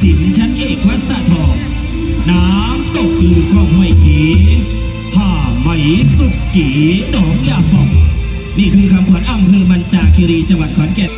สินชั้นเอกวัดสะทองน้ำตกลือก็ห้วยขีผ้าไหมสุกีหนองยาปองนี่คือคำขวัญอำเภอมันจาคีรีจังหวัดขอนแก่น